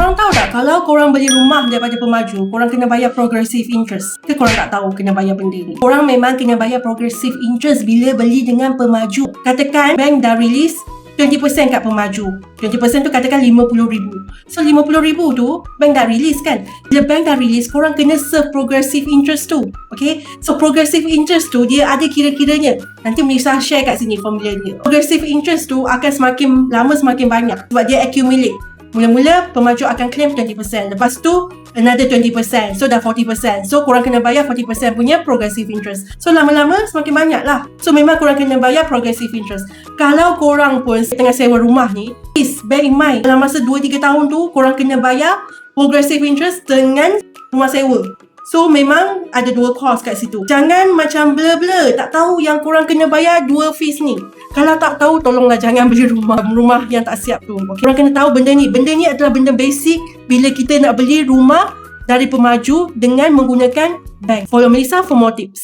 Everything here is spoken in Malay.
Korang tahu tak kalau korang beli rumah daripada pemaju, korang kena bayar progressive interest. Ke korang tak tahu kena bayar benda ni? Korang memang kena bayar progressive interest bila beli dengan pemaju. Katakan bank dah release 20% kat pemaju. 20% tu katakan RM50,000. So RM50,000 tu bank dah release kan. Bila bank dah release, korang kena serve progressive interest tu. Okay? So progressive interest tu dia ada kira-kiranya. Nanti Melissa share kat sini formula dia. Progressive interest tu akan semakin lama semakin banyak sebab dia accumulate. Mula-mula pemaju akan claim 20%. Lepas tu another 20%. So dah 40%. So korang kena bayar 40% punya progressive interest. So lama-lama semakin banyak lah. So memang korang kena bayar progressive interest. Kalau korang pun tengah sewa rumah ni, please bear in mind dalam masa 2-3 tahun tu korang kena bayar progressive interest dengan rumah sewa. So memang ada dua cost kat situ. Jangan macam blur-blur. Tak tahu yang korang kena bayar dua fees ni. Kalau tak tahu tolonglah jangan beli rumah rumah yang tak siap tu. Okay? Korang kena tahu benda ni. Benda ni adalah benda basic bila kita nak beli rumah dari pemaju dengan menggunakan bank. Follow Melissa for more tips.